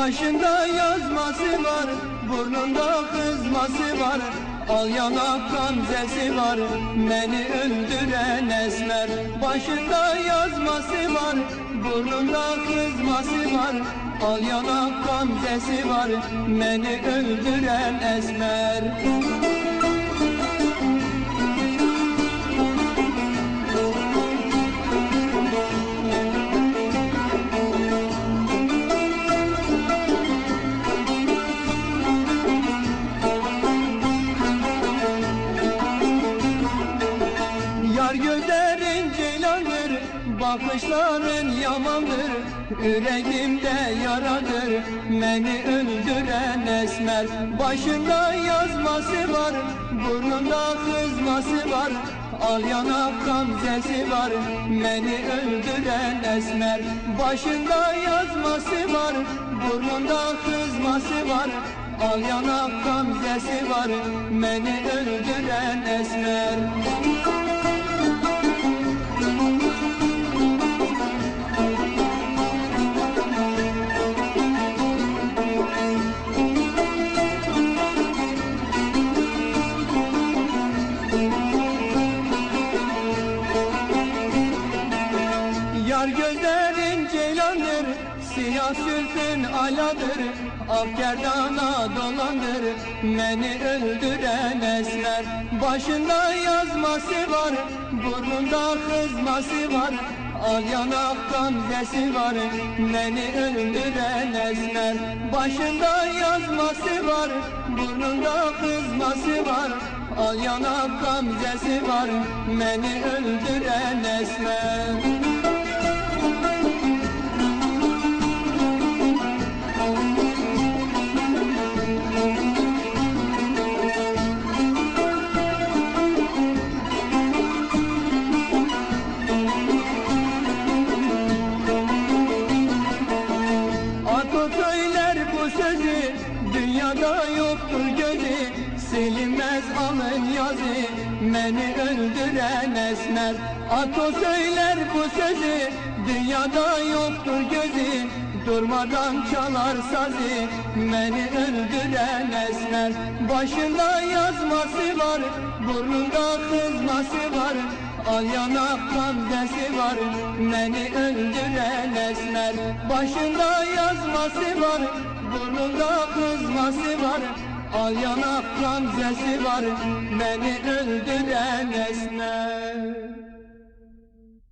Başında yazması var, burnunda kızması var. Al yanak gamzesi var, beni öldüren esmer. Başında yazması var, burnunda kızması var. Al yanak gamzesi var, beni öldüren esmer gözlerin ceylandır, bakışların yamandır Yüreğimde yaradır, beni öldüren esmer Başında yazması var, burnunda kızması var. Al yanak gamzesi var, beni öldüren esmer Başında yazması var, burnunda kızması var. Al yanak gamzesi var, beni öldüren esmer Yar gözlerin ceylandır, siyah sülfün aladır. Ak gerdana dolandır, beni öldüren esmer Başında yazması var, burnunda kızması var. Al yanak gamzesi var, beni öldüren esmer Başında yazması var, burnunda kızması var. Al yanak gamzesi var, beni öldüren esmer Atatürk söyler bu sözü Dünyada yoktur gözü. Silinmez alın yazı Beni öldüren esmer Ato söyler bu sözü Dünyada yoktur gözü. Durmadan çalar sazı Beni öldüren esmer Başında yazması var Burnunda kızması var Al yanak gamzesi var Beni öldüren esmer. Başında yazması var Burnunda kızması var. Al yanak gamzesi var Beni öldüren esmer